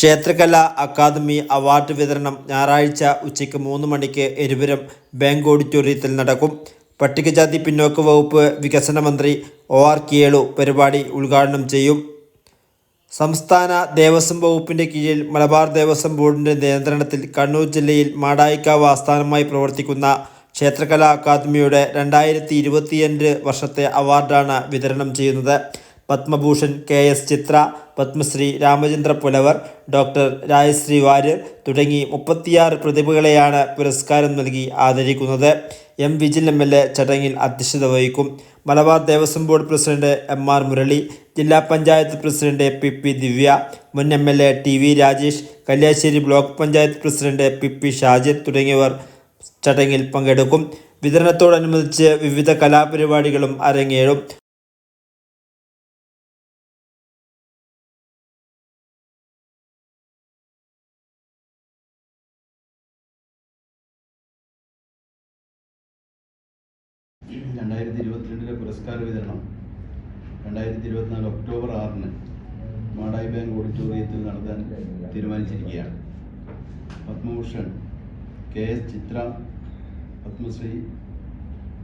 ക്ഷേത്രകലാ academy award വിതരണം ഞായറാഴ്ച ഉച്ചയ്ക്ക് മൂന്ന് മണിക്ക് എരുപുരം ബാങ്ക് ഓഡിറ്റോറിയത്തിൽ നടക്കും. പട്ടികജാതി പിന്നോക്ക വകുപ്പ് വികസന മന്ത്രി ഒ ആർ കിയേളു പരിപാടി ഉദ്ഘാടനം ചെയ്യും. സംസ്ഥാന ദേവസ്വം വകുപ്പിന്റെ കീഴിൽ മലബാർ ദേവസ്വം ബോർഡിന്റെ നിയന്ത്രണത്തിൽ കണ്ണൂർ ജില്ലയിൽ മാടായിക്കാവ് ആസ്ഥാനമായി പ്രവർത്തിക്കുന്ന ക്ഷേത്രകലാ അക്കാദമിയുടെ രണ്ടായിരത്തി വർഷത്തെ അവാർഡാണ് വിതരണം ചെയ്യുന്നത്. Padma Bhushan K S Chithra Padma Shri Ramachandra Pulavar doctor Rajashree Warrier തുടങ്ങി മുപ്പത്തിയാറ് പ്രതിഭകളെയാണ് പുരസ്കാരം നൽകി ആദരിക്കുന്നത്. M Vijil M L A ചടങ്ങിൽ അധ്യക്ഷത വഹിക്കും. Malabar Devaswom board president M R Murali ജില്ലാ panchayat president P P Divya മുൻ M L A T V Rajesh Kalliasseri block panchayat president P P Shajir തുടങ്ങിയവർ ചടങ്ങിൽ പങ്കെടുക്കും. വിതരണത്തോടനുബന്ധിച്ച് വിവിധ കലാപരിപാടികളും അരങ്ങേറും. രണ്ടായിരത്തി ഇരുപത്തിരണ്ടിലെ പുരസ്കാര വിതരണം രണ്ടായിരത്തി ഇരുപത്തിനാല് ഒക്ടോബർ ആറിന് മാടായി ബാങ്ക് ഓഡിറ്റോറിയത്തിൽ നടത്താൻ തീരുമാനിച്ചിരിക്കുകയാണ്. Padma Bhushan K S Chithra Padma Shri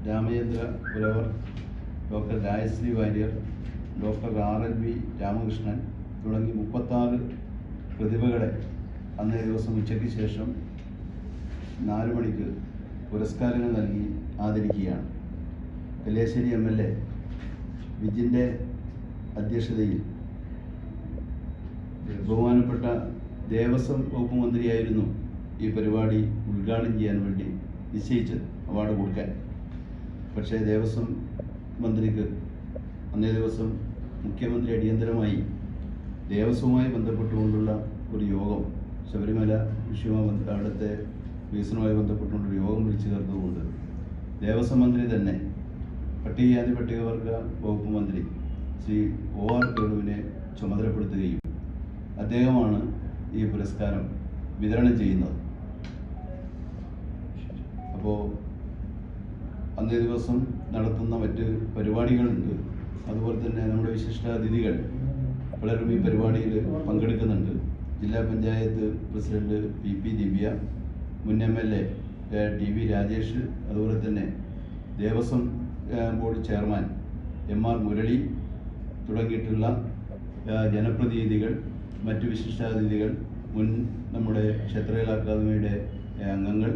Ramachandra Pulavar doctor Rajashree Warrier doctor R L V Ramakrishnan തുടങ്ങി മുപ്പത്താറ് പ്രതിഭകളെ അന്നേ ദിവസം ഉച്ചയ്ക്ക് ശേഷം നാല് മണിക്ക് പുരസ്കാരങ്ങൾ നൽകി ആദരിക്കുകയാണ്. കല്യാശ്ശേരി എം എൽ എ വിജിന്റെ അധ്യക്ഷതയിൽ ബഹുമാനപ്പെട്ട ദേവസ്വം വകുപ്പ് മന്ത്രിയായിരുന്നു ഈ പരിപാടി ഉദ്ഘാടനം ചെയ്യാൻ വേണ്ടി നിശ്ചയിച്ചത് അവാർഡ് കൊടുക്കാൻ. പക്ഷേ ദേവസ്വം മന്ത്രിക്ക് അന്നേ ദിവസം മുഖ്യമന്ത്രി അടിയന്തരമായി ദേവസ്വവുമായി ബന്ധപ്പെട്ടുകൊണ്ടുള്ള ഒരു യോഗം ശബരിമല വിഷയവുമായി അവിടുത്തെ വികസനവുമായി ബന്ധപ്പെട്ടുകൊണ്ടൊരു യോഗം വിളിച്ചു ചേർത്തതുകൊണ്ട് ദേവസ്വം മന്ത്രി തന്നെ പട്ടികജാതി പട്ടികവർഗ വകുപ്പ് മന്ത്രി ശ്രീ ഒ ആർ കേളുവിനെ ചുമതലപ്പെടുത്തുകയും അദ്ദേഹമാണ് ഈ പുരസ്കാരം വിതരണം ചെയ്യുന്നത്. അപ്പോൾ അന്നേ ദിവസം നടത്തുന്ന മറ്റ് പരിപാടികളുണ്ട്. അതുപോലെ തന്നെ നമ്മുടെ വിശിഷ്ടാതിഥികൾ പലരും ഈ പരിപാടിയിൽ പങ്കെടുക്കുന്നുണ്ട്. ജില്ലാ panchayat president P P Divya മുൻ M L A T V Rajesh അതുപോലെ തന്നെ Devaswom board chairman M R Murali തുടങ്ങിയിട്ടുള്ള ജനപ്രതിനിധികൾ മറ്റു വിശിഷ്ടാതിഥികൾ മുൻ നമ്മുടെ ക്ഷേത്രകല അക്കാദമിയുടെ അംഗങ്ങൾ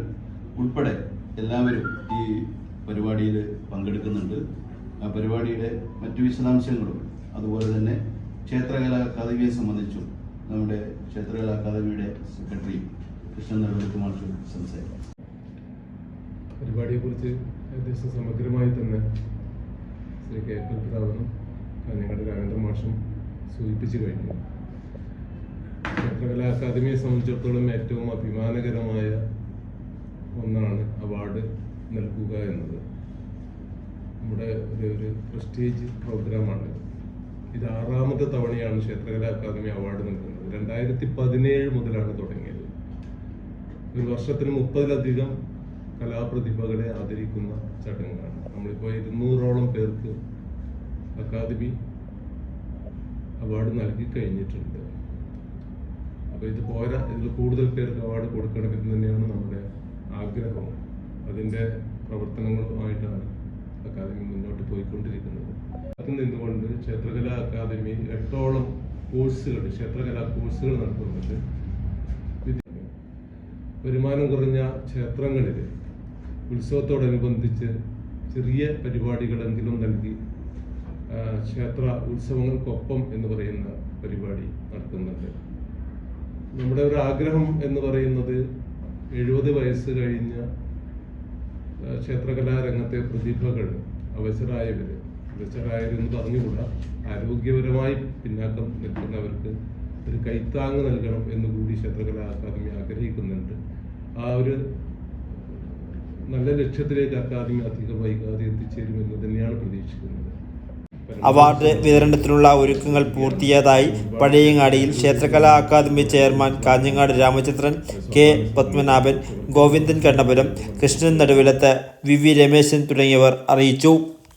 ഉൾപ്പെടെ എല്ലാവരും ഈ പരിപാടിയിൽ പങ്കെടുക്കുന്നുണ്ട്. ആ പരിപാടിയുടെ മറ്റു വിശദാംശങ്ങളും അതുപോലെ തന്നെ ക്ഷേത്രകലാ അക്കാദമിയെ സംബന്ധിച്ചും നമ്മുടെ ക്ഷേത്രകല അക്കാദമിയുടെ സെക്രട്ടറി കൃഷ്ണൻ നെടുവെട്ടുമാർ സംസാരിക്കും. പരിപാടിയെക്കുറിച്ച് ഏകദേശം സമഗ്രമായി തന്നെ ശ്രീ കെ പി പിതാവനും ഞങ്ങളുടെ രാമേന്ദ്ര മാഷും സൂചിപ്പിച്ചു കഴിഞ്ഞു. ചിത്രകലാ അക്കാദമിയെ സംബന്ധിച്ചിടത്തോളം ഏറ്റവും അഭിമാനകരമായ ഒന്നാണ് അവാർഡ് നൽകുക എന്നത്. നമ്മുടെ ഒരു ഒരു പ്രസ്റ്റീജ് പ്രോഗ്രാമാണ്. ഇത് ആറാമത്തെ തവണയാണ് ക്ഷേത്രകലാ അക്കാദമി അവാർഡ് നൽകുന്നത്. രണ്ടായിരത്തി പതിനേഴ് മുതലാണ് തുടങ്ങിയത്. ഒരു വർഷത്തിന് മുപ്പതിലധികം കലാപ്രതിഭകളെ ആദരിക്കുന്ന ചടങ്ങാണ് നമ്മളിപ്പോൾ ഇരുന്നൂറോളം പേർക്ക് അക്കാദമി അവാർഡ് നൽകി കഴിഞ്ഞിട്ടുണ്ട്. അപ്പോൾ ഇത് പോരാ ഇതിൽ കൂടുതൽ പേർക്ക് അവാർഡ് കൊടുക്കണമെന്ന് തന്നെയാണ് നമ്മുടെ ആഗ്രഹവും അതിന്റെ പ്രവർത്തനങ്ങളുമായിട്ടാണ് അക്കാദമി മുന്നോട്ട് പോയിക്കൊണ്ടിരിക്കുന്നത്. നിന്നുകൊണ്ട് ക്ഷേത്രകലാ അക്കാദമി എട്ടോളം കോഴ്സുകൾ ക്ഷേത്രകലാ കോഴ്സുകൾ നടത്തുന്നുണ്ട്. വരുമാനം കുറഞ്ഞ ക്ഷേത്രങ്ങളിൽ ഉത്സവത്തോടനുബന്ധിച്ച് ചെറിയ പരിപാടികളെങ്കിലും നൽകി ക്ഷേത്ര ഉത്സവങ്ങൾക്കൊപ്പം എന്ന് പറയുന്ന പരിപാടി നടത്തുന്നുണ്ട്. നമ്മുടെ ഒരു ആഗ്രഹം എന്ന് പറയുന്നത് എഴുപത് വയസ്സ് കഴിഞ്ഞ ക്ഷേത്രകലാരംഗത്തെ പ്രതിഭകൾ അവസരായവർ അവസരായവരെന്ന് പറഞ്ഞുകൂടാ ആരോഗ്യപരമായി പിന്നാക്കം നിൽക്കുന്നവർക്ക് ഒരു കൈത്താങ് നൽകണം എന്ന് കൂടി ക്ഷേത്രകലാ അക്കാദമി ആഗ്രഹിക്കുന്നുണ്ട്. ആ ഒരു നല്ല ലക്ഷ്യത്തിലേക്ക് അക്കാദമി അധികം വൈകാതെ എത്തിച്ചേരുമെന്ന് തന്നെയാണ് പ്രതീക്ഷിക്കുന്നത്. അവാർഡ് വിതരണത്തിനുള്ള ഒരുക്കങ്ങൾ പൂർത്തിയായതായി പഴയങ്ങാടിയിൽ ക്ഷേത്രകലാ academy chairman Kanhangad Ramachandran K. Padmanabhan Govindan Kannapuram Krishnan Naduvilath V. V. Rameshan തുടങ്ങിയവർ അറിയിച്ചു.